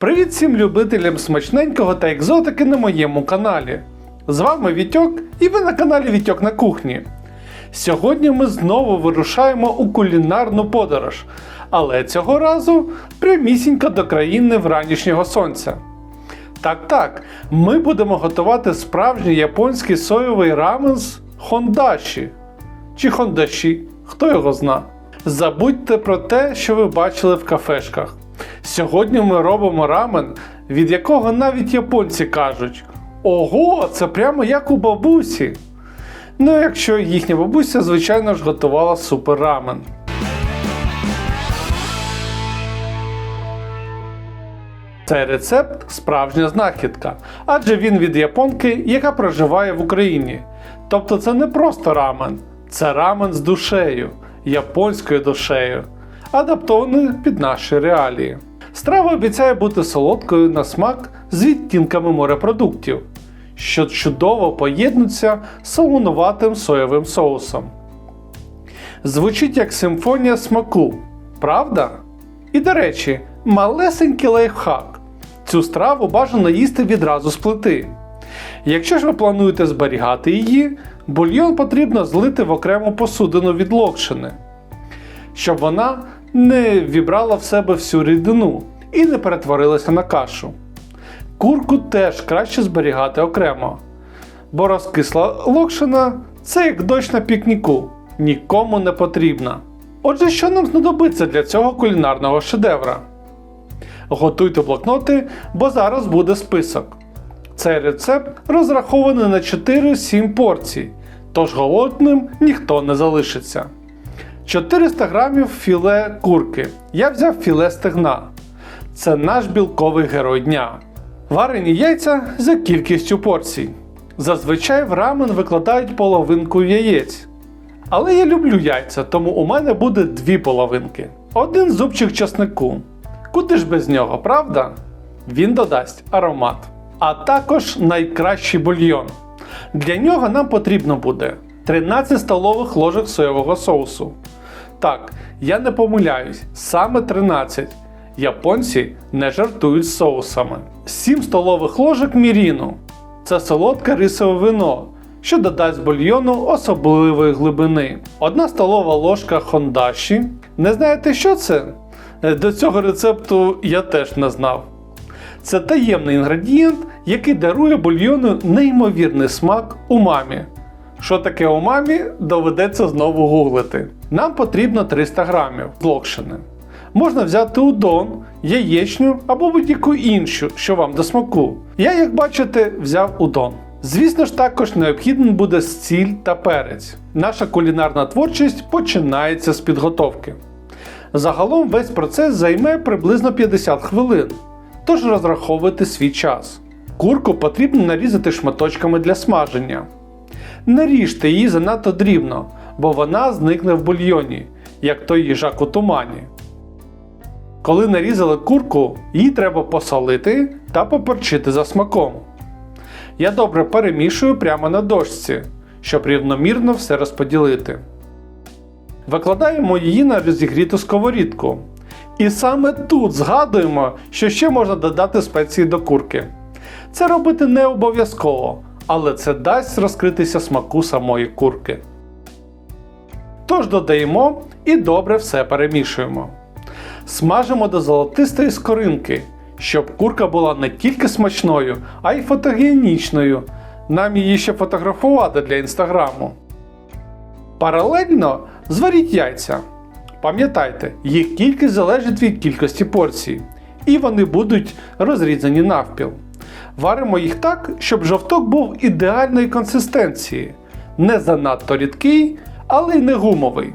Привіт всім любителям смачненького та екзотики на моєму каналі. З вами Вітьок і ви на каналі Вітьок на кухні. Сьогодні ми знову вирушаємо у кулінарну подорож, але цього разу прямісінько до країни вранішнього сонця. Так, так, ми будемо готувати справжній японський соєвий рамен з хондаші. Чи хондаші, хто його зна. Забудьте про те, що ви бачили в кафешках. Сьогодні ми робимо рамен, від якого навіть японці кажуть: Ого, це прямо як у бабусі. Ну, якщо їхня бабуся, звичайно ж, готувала супер рамен. Цей рецепт справжня знахідка, адже він від японки, яка проживає в Україні. Тобто це не просто рамен, це рамен з душею, японською душею, адаптований під наші реалії. Страва обіцяє бути солодкою на смак з відтінками морепродуктів, що чудово поєднуться з солонуватим соєвим соусом. Звучить як симфонія смаку, правда? І до речі, малесенький лайфхак. Цю страву бажано їсти відразу з плити. Якщо ж ви плануєте зберігати її, бульйон потрібно злити в окрему посудину від локшини, щоб вона не вібрала в себе всю рідину і не перетворилася на кашу. Курку теж краще зберігати окремо, бо розкисла локшина це як дощ на пікніку, нікому не потрібна. Отже, що нам знадобиться для цього кулінарного шедевра? Готуйте блокноти, бо зараз буде список. Цей рецепт розрахований на 4-7 порцій, тож голодним ніхто не залишиться. 400 г філе курки. Я взяв філе стегна. Це наш білковий герой дня. Варені яйця за кількістю порцій. Зазвичай в рамен викладають половинку яєць. Але я люблю яйця, тому у мене буде дві половинки. Один зубчик часнику. Куди ж без нього, правда? Він додасть аромат. А також найкращий бульйон. Для нього нам потрібно буде 13 столових ложок соєвого соусу. Так, я не помиляюсь, саме 13. Японці не жартують соусами. 7 столових ложок міріну. Це солодке рисове вино, що додасть бульйону особливої глибини. 1 столова ложка хондаші. Не знаєте, що це? Е, До цього рецепту я теж не знав. Це таємний інгредієнт, який дарує бульйону неймовірний смак умамі. Що таке умамі, доведеться знову гуглити. Нам потрібно 300 грамів локшини. Можна взяти удон, яєчню або будь-яку іншу, що вам до смаку. Я, як бачите, взяв удон. Звісно ж, також необхідний буде сіль та перець. Наша кулінарна творчість починається з підготовки. Загалом весь процес займе приблизно 50 хвилин, тож розраховуйте свій час. Курку потрібно нарізати шматочками для смаження. Не ріжте її занадто дрібно, бо вона зникне в бульйоні, як той їжак у тумані. Коли нарізали курку, її треба посолити та поперчити за смаком. Я добре перемішую прямо на дошці, щоб рівномірно все розподілити. Викладаємо її на розігріту сковорідку. І саме тут згадуємо, що ще можна додати спеції до курки. Це робити не обов'язково, але це дасть розкритися смаку самої курки. Тож додаємо і добре все перемішуємо. Смажимо до золотистої скоринки, щоб курка була не тільки смачною, а й фотогенічною. Нам її ще фотографувати для інстаграму. Паралельно зваріть яйця. Пам'ятайте, їх кількість залежить від кількості порцій, і вони будуть розрізані навпіл. Варимо їх так, щоб жовток був ідеальної консистенції, не занадто рідкий, але й не гумовий.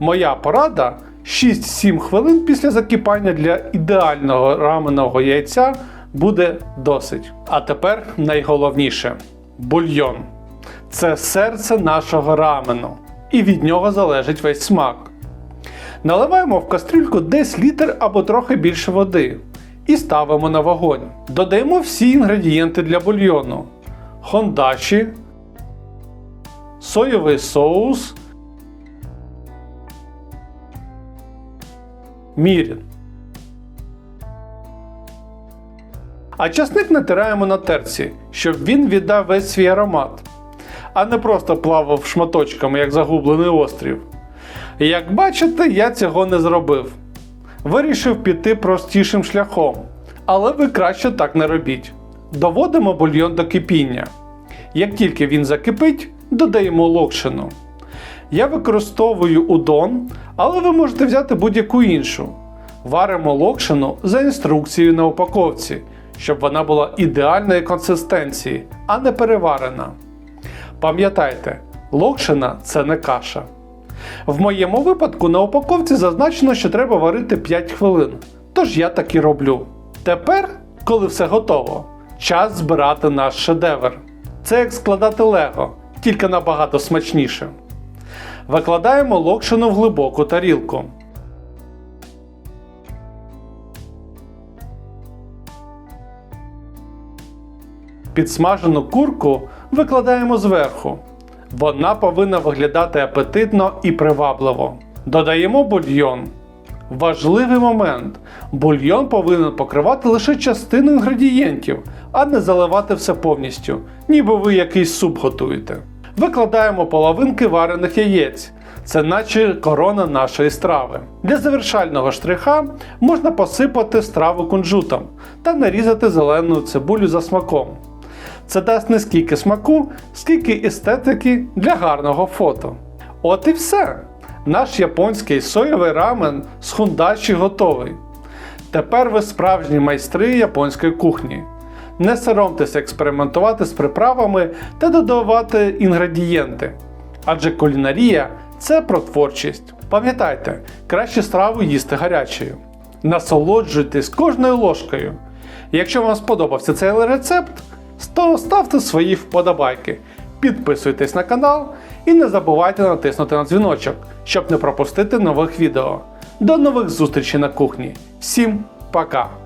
Моя порада 6-7 хвилин після закипання для ідеального раменого яйця буде досить. А тепер найголовніше бульйон. Це серце нашого рамену, і від нього залежить весь смак. Наливаємо в кастрюльку десь літр або трохи більше води і ставимо на вогонь. Додаємо всі інгредієнти для бульйону: хондаші, соєвий соус, мірін. А часник натираємо на терці, щоб він віддав весь свій аромат, а не просто плавав шматочками, як загублений острів. Як бачите, я цього не зробив. Вирішив піти простішим шляхом, але ви краще так не робіть. Доводимо бульйон до кипіння. Як тільки він закипить, додаємо локшину. Я використовую удон, але ви можете взяти будь-яку іншу. Варимо локшину за інструкцією на упаковці, щоб вона була ідеальної консистенції, а не переварена. Пам'ятайте, локшина це не каша. В моєму випадку на упаковці зазначено, що треба варити 5 хвилин. Тож я так і роблю. Тепер, коли все готово, час збирати наш шедевр. Це як складати лего, тільки набагато смачніше. Викладаємо локшину в глибоку тарілку. Підсмажену курку викладаємо зверху. Вона повинна виглядати апетитно і привабливо. Додаємо бульйон. Важливий момент: бульйон повинен покривати лише частину інгредієнтів, а не заливати все повністю, ніби ви якийсь суп готуєте. Викладаємо половинки варених яєць. Це наче корона нашої страви. Для завершального штриха можна посипати страву кунжутом та нарізати зелену цибулю за смаком. Це дасть не скільки смаку, скільки естетики для гарного фото. От і все. Наш японський соєвий рамен з хундачі готовий. Тепер ви справжні майстри японської кухні. Не соромтеся експериментувати з приправами та додавати інгредієнти. Адже кулінарія це про творчість. Пам'ятайте, краще страву їсти гарячою. Насолоджуйтесь кожною ложкою. Якщо вам сподобався цей рецепт, то ставте свої вподобайки, підписуйтесь на канал і не забувайте натиснути на дзвіночок, щоб не пропустити нових відео. До нових зустрічей на кухні. Всім пока!